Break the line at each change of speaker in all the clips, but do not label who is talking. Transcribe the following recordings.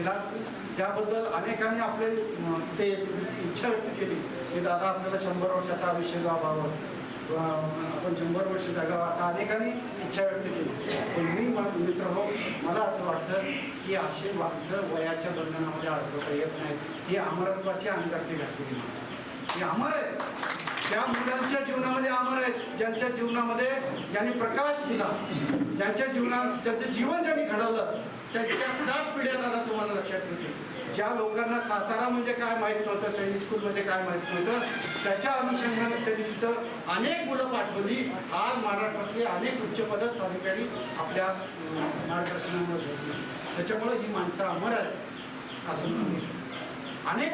केला. त्याबद्दल अनेकांनी आपले ते इच्छा व्यक्त केली की दादा आपल्याला शंभर वर्षाचा आयुष्य लाभावं आपण शंभर वर्ष जगावं असं अनेकांनी इच्छा व्यक्त केली. पण मी मित्र हो मला असं वाटतं की अशी माणसं वयाच्या बंधनामध्ये अडकवता येत नाहीत. ही अमरत्वाची अंगातली घातलेली माणसं. ही अमर आहेत. त्या मुलांच्या जीवनामध्ये अमर आहेत. ज्यांच्या जीवनामध्ये ज्यांनी प्रकाश दिला ज्यांच्या जीवनात ज्यांचं जीवन ज्यांनी घडवलं त्यांच्या सात पिढ्या दादा तुम्हाला लक्षात ठेवते. ज्या लोकांना सातारा म्हणजे काय माहीत नव्हतं सैनिक स्कूलमध्ये काय माहीत नव्हतं त्याच्या अनुषंगाने त्यांनी तिथं अनेक मुलं पाठवली. आज महाराष्ट्रातले अनेक उच्चपदस्थ अधिकारी आपल्या अं, मार्गदर्शनामुळे त्याच्यामुळे ही माणसं अमर आहेत असं अनेक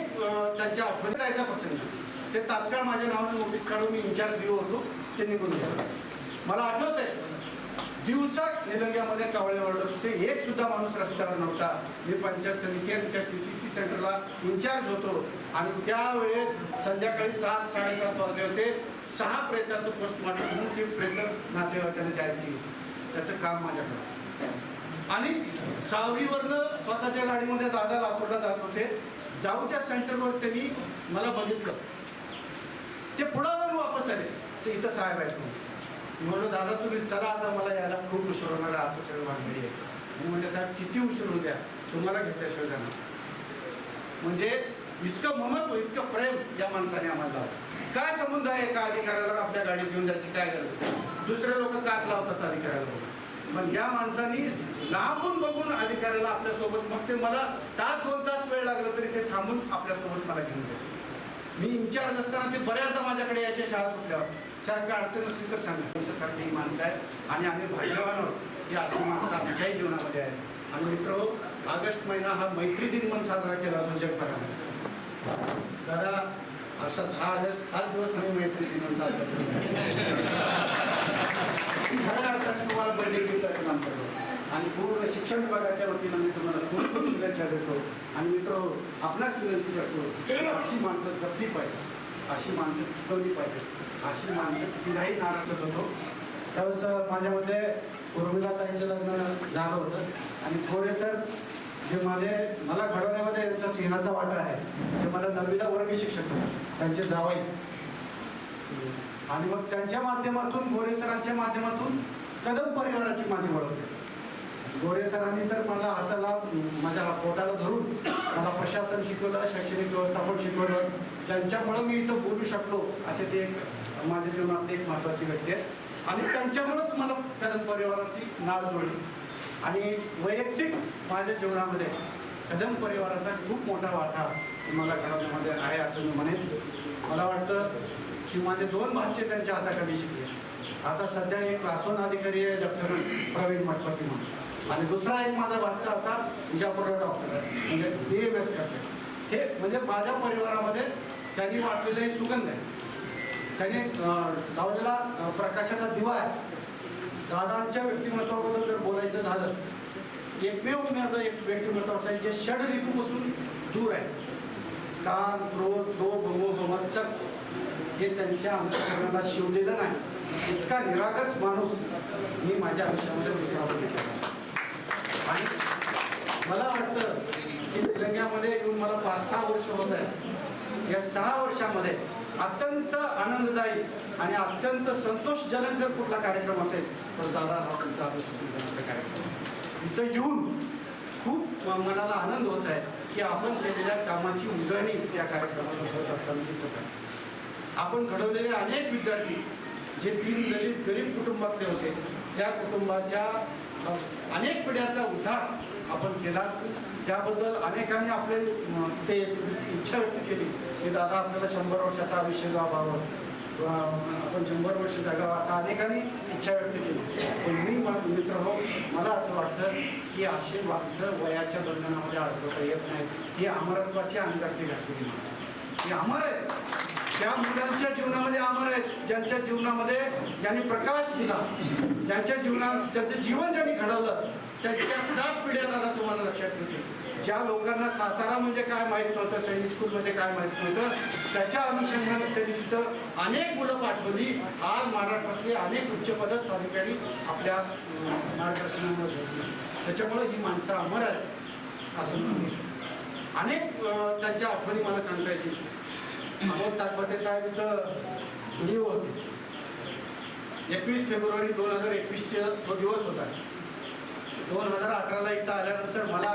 त्यांच्या आठवणी जायचा प्रसंग ते तात्काळ माझ्या नावाने नोटीस काढून मी इन्चार्ज दिलो होतो ते निघून गेले. मला आठवत आहे दिवसा निलंग्यामध्ये कावळे ओरडत होते. एक सुद्धा माणूस रस्त्यावर नव्हता. मी पंचायत समिती आणि त्या सी सी सी सेंटरला इन्चार्ज होतो. आणि त्यावेळेस संध्याकाळी सात साडेसात वाजले होते. सहा प्रेताचं पोस्टमॉर्टम म्हणून ती प्रेत नातेवाईकांना द्यायची. त्याचं काम माझ्याकडे आणि सावरीवरनं स्वतःच्या गाडीमध्ये दादा लातूरला जात होते. जाऊच्या सेंटरवर त्यांनी मला बघितलं. ते पुढं जाऊन वापस आले. इथं साहेब आहेत म्हणून." म्हणलं दादा तुम्ही चला आता मला यायला खूप उशीर होणार असं सगळं मागणी आहे मी म्हणलं साहेब किती उशीर होऊ द्या? तुम्हाला घेतल्याशिवाय जाणार म्हणजे इतकं ममत्व इतकं प्रेम या माणसाने आम्हाला लावलं. काय संबंध आहे एका अधिकाऱ्याला आपल्या गाडीत घेऊन जायची काय गरज दुसरे लोक काच लावतात अधिकाऱ्याला पण या माणसाने लांबून बघून अधिकाऱ्याला आपल्यासोबत मग ते मला तास दोन तास वेळ लागला तरी ते थांबून आपल्यासोबत मला घेऊन गेले. मी इन्चार्ज असताना ते बऱ्याचदा माझ्याकडे यायच्या शाळा सुटल्यावर. साहेब काय अडचण असली तर सांगा. सारखी ही माणसं आहेत. आणि आम्ही भाग्यवान आहोत की अशी माणसं आमच्याही जीवनामध्ये आहेत. आणि मित्र ऑगस्ट महिना हा मैत्री दिन म्हणून साजरा केला जातो जगभरामध्ये. दादा असा दहा ऑगस्ट हाच दिवस आम्ही मैत्री दिन म्हणून साजरा करतो खऱ्या अर्थाने तुम्हाला बर्थडे गिफ्ट असेल आमच्याकडे आणि पूर्ण शिक्षण विभागाच्या वतीनं मी तुम्हाला खूप खूप शुभेच्छा देतो. आणि मित्र आपणास विनंती करतो अशी माणसं जपली पाहिजे. अशी माणसं टिकवली पाहिजे. अशी माणसं तिलाही नाराज होतो त्यावेळेस माझ्यामध्ये उर्मिला ताईचं लग्न झालं होतं. आणि थोडे सर जे माझे मला घडवण्यामध्ये यांचा सिंहाचा वाटा आहे ते मला नववीला वर्ग शिक्षक होते. त्यांचे जावाई. आणि मग त्यांच्या माध्यमातून गोरे सरांच्या माध्यमातून कदम परिवाराची माझी ओळख झाली. गोरे सरांनी तर मला हाताला माझ्या पोटाला धरून मला प्रशासन शिकवलं शैक्षणिक व्यवस्थापन शिकवलं. ज्यांच्यामुळं मी इथं बोलू शकलो असे ते एक माझ्या जीवनातली एक महत्त्वाची व्यक्ती आहे आणि त्यांच्यामुळंच मला कदम परिवाराची नाळ जोडली. आणि वैयक्तिक माझ्या जीवनामध्ये कदम परिवाराचा खूप मोठा वाटा मला घडवण्यामध्ये आहे असं मी म्हणेन. मला वाटतं की माझे दोन भाचे त्यांच्या हाताखाली शिकले. आता सध्या एक क्लास वन अधिकारी आहे डॉक्टर प्रवीण मठपती म्हणून. आणि दुसरा एक माझा बच्चा आता विजापूरला डॉक्टर आहे. म्हणजे बी एम एस करते हे म्हणजे माझ्या परिवारामध्ये त्यांनी वाटलेलं हे सुगंध आहे. त्याने लावलेला प्रकाशाचा दिवा आहे. दादांच्या व्यक्तिमत्वाबद्दल जर बोलायचं झालं एकमेव माझं एक व्यक्तिमत्व असं आहे जे षड ऋतूपासून दूर आहे. कान क्रोध लोभ मोह मत्सर हे त्यांच्या अंतकरणाला शिवलेलं नाही. इतका निरागस माणूस मी माझ्या आयुष्यामध्ये दुसरा बघितला आणि मला वाटतं की तेलंगणामध्ये येऊन मला पाच सहा वर्ष होत आहेत. या सहा वर्षामध्ये अत्यंत आनंददायी आणि अत्यंत संतोषजनक जर कुठला कार्यक्रम असेल तर दादा हा तुमचा कार्यक्रम इथं येऊन खूप मनाला आनंद होत आहे की आपण केलेल्या कामाची उजळणी या कार्यक्रमात होत असताना दिसत आहे. आपण घडवलेले अनेक विद्यार्थी जे तीन दलित गरीब कुटुंबातले होते त्या कुटुंबाच्या अनेक पिढ्याचा उद्धार आपण केला. त्याबद्दल अनेकांनी आपले ते इच्छा व्यक्त केली की दादा आपल्याला शंभर वर्षाचा आयुष्य लाभावं आपण शंभर वर्ष जगावं असं अनेकांनी इच्छा व्यक्त केली. पण मी मित्र हो मला असं वाटतं की अशी माणसं वयाच्या बंधनामध्ये अडकवता येत नाहीत. ही अमरत्वाची अंगाची घातलेली माणसं. ही अमर आहेत. त्या मुलांच्या जीवनामध्ये अमर आहेत ज्यांच्या जीवनामध्ये ज्यांनी प्रकाश दिला ज्यांच्या जीवनात ज्यांचं जीवन ज्यांनी घडवलं त्यांच्या सात पिढ्या दादा तुम्हाला लक्षात ठेवते. ज्या लोकांना सातारा म्हणजे काय माहीत नव्हतं सैनिक स्कूलमध्ये काय माहीत नव्हतं त्याच्या अनुषंगाने त्यांनी तिथं अनेक मुलं पाठवली. आज महाराष्ट्रातले अनेक उच्चपदस्थ अधिकारी आपल्या मार्गदर्शनामध्ये त्याच्यामुळे ही माणसं अमर आहेत असं अनेक त्यांच्या आठवणी मला सांगता येतील. अमोल ताकपटे साहेब इथं व्हिडिओ होते. एकवीस फेब्रुवारी दोन हजार एकवीसचा तो दिवस होता. दोन हजार अठराला इथं आल्यानंतर मला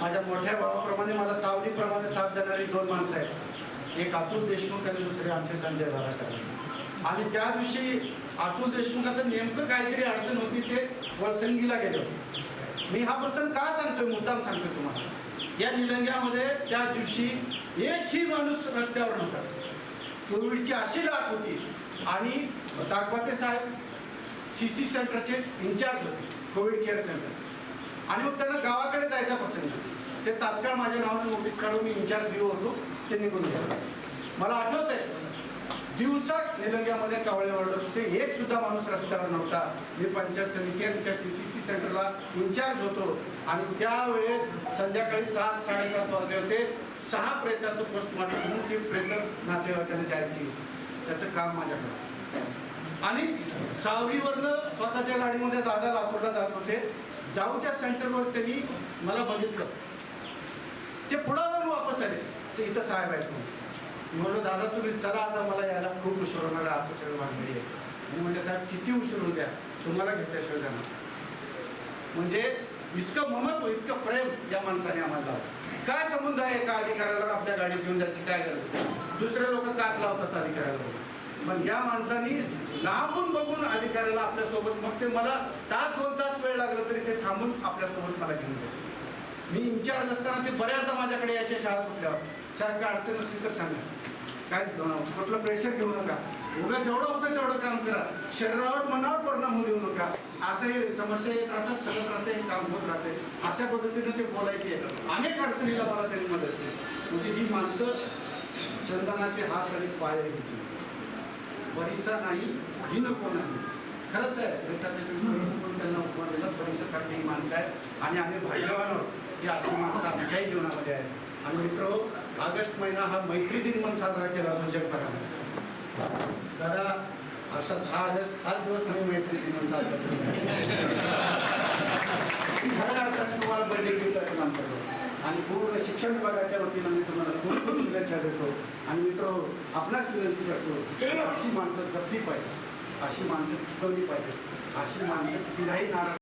माझ्या मोठ्या भावाप्रमाणे मला सावलीप्रमाणे साथ देणारी दोन माणसं आहेत. एक अतुल देशमुख आणि दुसरे आमचे संजय दाराकर आणि त्या दिवशी अतुल देशमुखाचं नेमकं काहीतरी अडचण होती ते वळसंगीला गेलं मी हा प्रसंग का सांगतोय मुद्दाम सांगतोय तुम्हाला. या निलंग्यामध्ये त्या दिवशी एकही माणूस रस्त्यावर नव्हता. कोविडची अशी लाट होती आणि ताकवाते साहेब सी सी सेंटरचे इन्चार्ज होते कोविड केअर सेंटरचे आणि मग त्यांना गावाकडे जायचा प्रसंग. ते तात्काळ माझ्या नावाने नोटीस काढून मी इन्चार्ज दिलो होतो ते निघून गेलो. मला आठवत आहे दिवसा निलंग्यामध्ये कावळे वाढत होते. एक सुद्धा माणूस रस्त्यावर नव्हता. मी पंचायत समिती आणि त्या सी सी सी सेंटरला इन्चार्ज होतो. आणि त्यावेळेस संध्याकाळी सात साडेसात वाजले होते. सहा प्रेताचं पोस्टमार्टम म्हणून ती प्रेत नातेवाईकांना द्यायची. त्याचं काम माझ्याकडे आणि सावरीवरनं स्वतःच्या गाडीमध्ये दादा लातूरला जात होते. जाऊच्या सेंटरवर त्यांनी मला बघितलं. ते पुढं वापस आले. इथं साहेब आहेत म्हणून. म्हणलं दादा तुम्ही चला आता मला यायला खूप उशीर होणार असं सगळं मागणी आहे. मी म्हणलं साहेब किती उशीर होऊ द्या? तुम्हाला घेतल्याशिवाय जाणार म्हणजे इतकं ममत्व इतकं प्रेम या माणसाने आम्हाला लावलं. काय संबंध आहे एका अधिकाऱ्याला आपल्या गाडीत घेऊन जायची? काय गरज दुसरे लोक काच लावतात अधिकाऱ्याला? पण या माणसानी लांबून बघून अधिकाऱ्याला आपल्यासोबत मग ते मला तास दोन तास वेळ लागला तरी ते थांबून आपल्यासोबत मला घेऊन गेले मी इन्चार्ज असताना ते बऱ्याचदा माझ्याकडे यायचे शाळा सुटल्यावर. साहेब काय अडचण असली तर सांगा. काय कुठलं प्रेशर घेऊ नका. उगा जेवढं होतं तेवढं काम करा. शरीरावर मनावर परिणाम होऊ देऊ नका. असे समस्या येत राहतात सगळं राहते काम होत राहते. अशा पद्धतीने ते बोलायचे. अनेक अडचणीला मला त्यांनी मदत केली. म्हणजे ही माणसं चंदनाचे हात आणि पाय घ्यायची परिसा नाही ही नको नाही. खरंच आहे. पण त्यांना उपमा दिला परिसासारखी माणसं आहेत. आणि आम्ही भाग्यवान आहोत. की अशी माणसं आमच्याही जीवनामध्ये आहे. आणि मित्र ऑगस्ट महिना हा मैत्री दिन म्हणून साजरा केला जातो जगभरामध्ये. दादा अशा दहा ऑगस्ट हाच दिवस आम्ही मैत्री दिन म्हणून साजरा करतो खऱ्या अर्थाने तुम्हाला बर्थडे गिफ्ट आमच्याकडे आणि पूर्ण शिक्षण विभागाच्या वतीनं मी तुम्हाला खूप खूप शुभेच्छा देतो. आणि मित्र आपणास विनंती करतो अशी माणसं जपली पाहिजे. अशी माणसं टिकवली पाहिजे अशी माणसं तिलाही नाराज